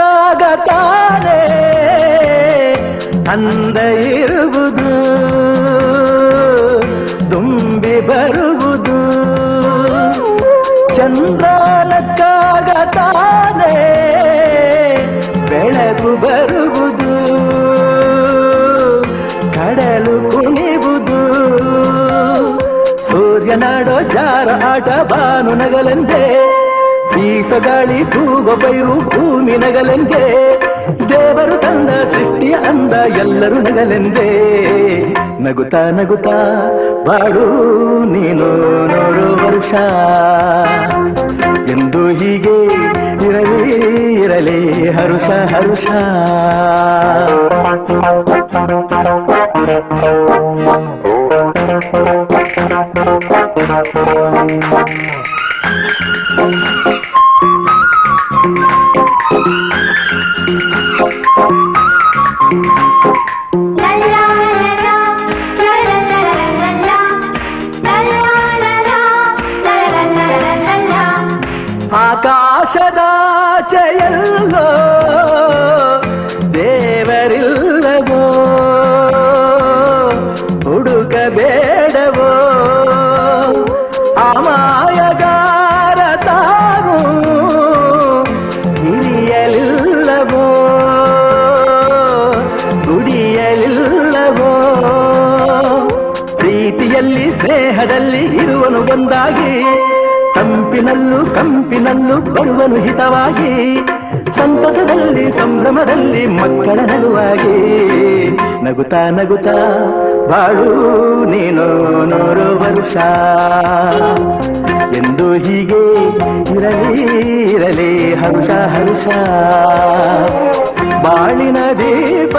ನಕ್ಕಾಗ ತಾನೇ ಅಂದ ಇರುವುದು ತುಂಬಿ ಬರುವುದು ಚಂದ್ರ ನಕ್ಕಾಗ ತಾನೇ ಬೆಳಕು ಬರುವುದು ಕಡಲು ಕುಣಿವುದು ಸೂರ್ಯನಾಡೋ ಜಾರ ಆಟ ಬಾನು ನಗಲೆಂದೇ ಬೀಸಗಾಳಿ ತೂಗೋ ಬೈರು ಭೂಮಿ ನಗಲೆಂದೆ. ದೇವರು ತಂದ ಸೃಷ್ಟಿ ಅಂದ ಎಲ್ಲರೂ ನಗಲೆಂದೆ. ನಗುತ್ತಾ ನಗುತ್ತಾ, ಬಾಳು, ನೀನು ನೋಡು ವರ್ಷ. ಎಂದು ಹೀಗೆ ಇರಲಿ ಇರಲಿ, ಹರುಷ ಹರುಷ. Thank you. ಪ್ರೀತಿಯಲ್ಲಿ ಸ್ನೇಹದಲ್ಲಿ ಇರುವನು ಬಂದಾಗಿ ತಂಪಿನಲ್ಲೂ ಕಂಪಿನಲ್ಲೂ ಬರುವನು ಹಿತವಾಗಿ. ಸಂತಸದಲ್ಲಿ, ಸಂಭ್ರಮದಲ್ಲಿ ಮಕ್ಕಳ ನಗುವಾಗಿ. ನಗುತ್ತಾ ನಗುತ್ತಾ, ಬಾಳು ನೀನು ನೂರು ವರ್ಷ. ಎಂದು ಹೀಗೆ ಇರಲಿ ಇರಲಿ, ಹರುಷ ಹರುಷ. ಬಾಳಿನ ದೀಪ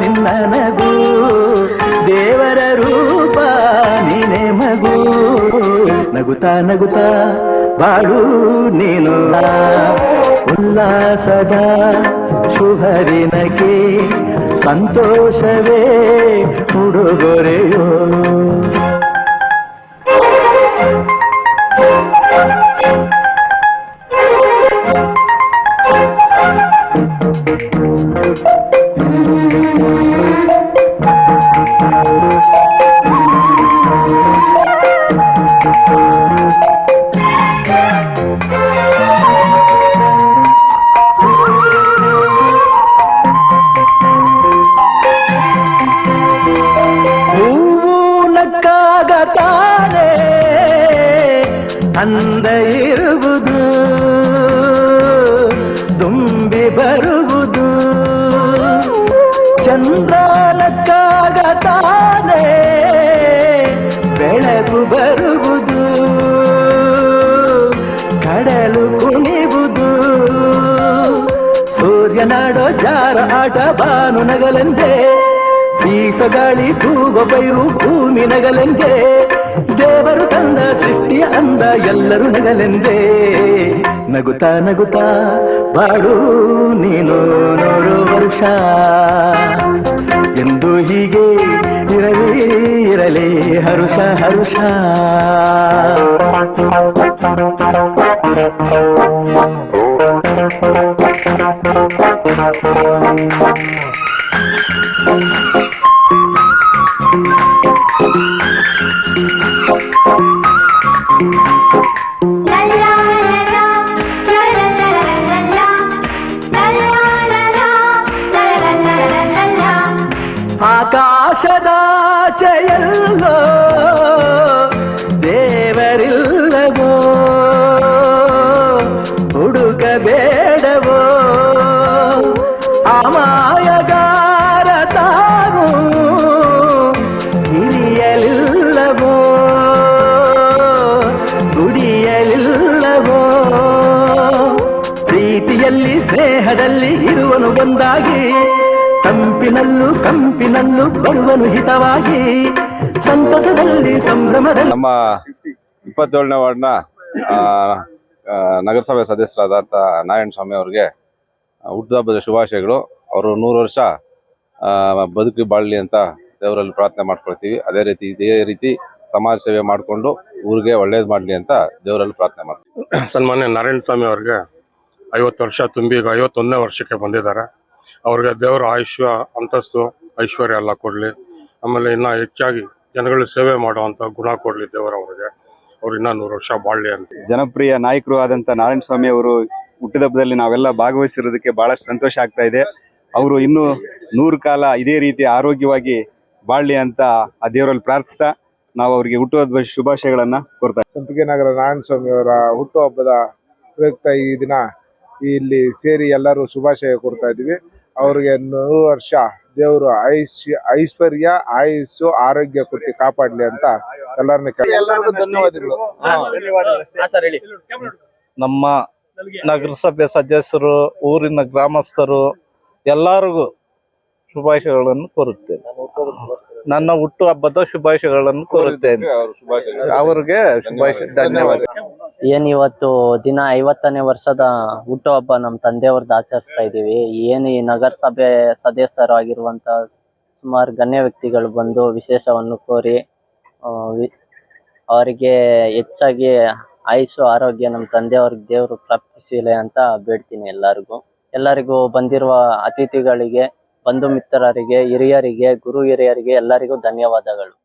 ನಿನ್ನ ನಗು. ದೇವರ ನಗುತ್ತಾ ನಗುತ್ತಾ ಬಾಳು ನೀನು ಉಲ್ಲಾಸದ ಶುಭರಿನಕ್ಕೆ ಸಂತೋಷವೇ ಉಡುಗೊರೆಯೋ. ಹೂವು ಅಂದ ಇರುವುದು ತುಂಬಿ ಬರುವುದು ಚಂದ್ರ ನಕ್ಕಾಗ ತಾನೇ ಬೆಳಕು ಬರುವುದು ಕಡಲು ಕುಣಿವುದು ಸೂರ್ಯನಾಡೋ ಜಾರ ಆಟ ಬಾನು ನಗಲೆಂದೇ ಬೀಸಗಾಳಿ ತೂಗೋ ಬೈರು ಭೂಮಿ ನಗಲೆಂದೇ ದೇವರು ತಂದ ಸೃಷ್ಟಿಯ ಅಂದ ಎಲ್ಲರೂ ನಗಲೆಂದೇ. ನಗುತ್ತಾ ನಗುತ್ತಾ, ಬಾಡು, ನೀನು ನೋಡು ವರ್ಷ. ಎಂದು ಹೀಗೆ ಇರಲಿ ಇರಲಿ, ಹರುಷ ಹರುಷ. La ಸಂಕಟದಲ್ಲಿ ಇರುವನು ಒಂದಾಗಿ ತಂಪಿನಲ್ಲೂ ಕಂಪಿನಲ್ಲೂ ಬರುವನು ಹಿತವಾಗಿ. ಸಂತಸದಲ್ಲಿ ಸಂಭ್ರಮದಲ್ಲಿ ನಮ್ಮ ಇಪ್ಪತ್ತೇಳನೇ ವಾರ್ಡ್ನ ನಗರಸಭೆ ಸದಸ್ಯರಾದಂಥ ನಾರಾಯಣ ಸ್ವಾಮಿ ಅವ್ರಿಗೆ ಹುಟ್ಟುಹಬ್ಬದ ಶುಭಾಶಯಗಳು. ಅವರು ನೂರು ವರ್ಷ ಆ, ಬದುಕಿ ಬಾಳಲಿ ಅಂತ ದೇವರಲ್ಲಿ ಪ್ರಾರ್ಥನೆ ಮಾಡ್ಕೊಳ್ತೀವಿ. ಅದೇ ರೀತಿ ಇದೇ ರೀತಿ ಸಮಾಜ ಸೇವೆ ಮಾಡಿಕೊಂಡು ಊರಿಗೆ ಒಳ್ಳೇದು ಮಾಡಲಿ ಅಂತ ದೇವರಲ್ಲಿ ಪ್ರಾರ್ಥನೆ ಮಾಡ್ತೀವಿ. ಸನ್ಮಾನ್ಯ ನಾರಾಯಣ ಸ್ವಾಮಿ ಅವ್ರಿಗೆ ಐವತ್ತು ವರ್ಷ ತುಂಬಿ ಈಗ ಐವತ್ತೊಂದನೇ ವರ್ಷಕ್ಕೆ ಬಂದಿದ್ದಾರೆ. ಅವ್ರಿಗೆ ದೇವರ ಆಯುಷ್ಯ ಅಂತಸ್ತು ಐಶ್ವರ್ಯ ಎಲ್ಲ ಕೊಡಲಿ. ಆಮೇಲೆ ಇನ್ನೂ ಹೆಚ್ಚಾಗಿ ಜನಗಳ ಸೇವೆ ಮಾಡುವಂಥ ಗುಣ ಕೊಡಲಿ ದೇವರ ಅವ್ರಿಗೆ. ಅವ್ರು ಇನ್ನ ನೂರು ವರ್ಷ ಬಾಳಲಿ ಅಂತ. ಜನಪ್ರಿಯ ನಾಯಕರು ಆದಂಥ ನಾರಾಯಣ ಸ್ವಾಮಿ ಅವರು ಹುಟ್ಟಿದಬ್ಬದಲ್ಲಿ ನಾವೆಲ್ಲ ಭಾಗವಹಿಸಿರೋದಕ್ಕೆ ಭಾಳಷ್ಟು ಸಂತೋಷ ಆಗ್ತಾ ಇದೆ. ಅವರು ಇನ್ನು ನೂರು ಕಾಲ ಇದೇ ರೀತಿ ಆರೋಗ್ಯವಾಗಿ ಬಾಳಲಿ ಅಂತ ಆ ದೇವರಲ್ಲಿ ಪ್ರಾರ್ಥಿಸ್ತಾ ನಾವು ಅವರಿಗೆ ಹುಟ್ಟುಹಬ್ಬದ ಶುಭಾಶಯಗಳನ್ನು ಕೊಡ್ತಾ ಸಂಪಿಗೆ ನಗರ ನಾರಾಯಣ ಸ್ವಾಮಿ ಅವರ ಹುಟ್ಟುಹಬ್ಬದ ಪ್ರಯುಕ್ತ ಈ ದಿನ ಇಲ್ಲಿ ಸೇರಿ ಎಲ್ಲರೂ ಶುಭಾಶಯ ಕೊಡ್ತಾ ಇದ್ದೀವಿ. ಅವ್ರಿಗೆ ನೂರು ವರ್ಷ ದೇವರು ಐಶ್ಯ ಐಶ್ವರ್ಯ ಆಯುಸ್ಸು ಆರೋಗ್ಯ ಕೊಟ್ಟು ಕಾಪಾಡ್ಲಿ ಅಂತ ಎಲ್ಲರನ್ನ ಎಲ್ಲರಿಗೂ ಧನ್ಯವಾದಗಳು. ನಮ್ಮ ನಗರಸಭೆ ಸದಸ್ಯರು ಊರಿನ ಗ್ರಾಮಸ್ಥರು ಎಲ್ಲರಿಗೂ ಶುಭಾಶಯಗಳನ್ನು ಕೋರುತ್ತೇನೆ. ನನ್ನ ಹುಟ್ಟು ಹಬ್ಬದ ಶುಭಾಶಯಗಳನ್ನು ಕೋರುತ್ತೇನೆ. ಅವರಿಗೆ ಶುಭಾಶಯ ಧನ್ಯವಾದ ಏನ್ ಇವತ್ತು ದಿನ ಐವತ್ತನೇ ವರ್ಷದ ಹುಟ್ಟುಹಬ್ಬ ನಮ್ಮ ತಂದೆಯವ್ರದ್ದು ಆಚರಿಸ್ತಾ ಇದ್ದೀವಿ. ಏನು ಈ ನಗರಸಭೆ ಸದಸ್ಯರಾಗಿರುವಂತ ಸುಮಾರು ಗಣ್ಯ ವ್ಯಕ್ತಿಗಳು ಬಂದು ವಿಶೇಷವನ್ನು ಕೋರಿ ಅವರಿಗೆ ಹೆಚ್ಚಾಗಿ ಆಯುಷು ಆರೋಗ್ಯ ನಮ್ಮ ತಂದೆಯವ್ರಿಗೆ ದೇವರು ಪ್ರಾಪ್ತಿಸಿಲ್ಲ ಅಂತ ಬೇಡ್ತೀನಿ ಎಲ್ಲರಿಗೂ. ಎಲ್ಲರಿಗೂ ಬಂದಿರುವ ಅತಿಥಿಗಳಿಗೆ, ಬಂಧು ಮಿತ್ರರಿಗೆ, ಹಿರಿಯರಿಗೆ, ಗುರು ಹಿರಿಯರಿಗೆ ಎಲ್ಲರಿಗೂ ಧನ್ಯವಾದಗಳು.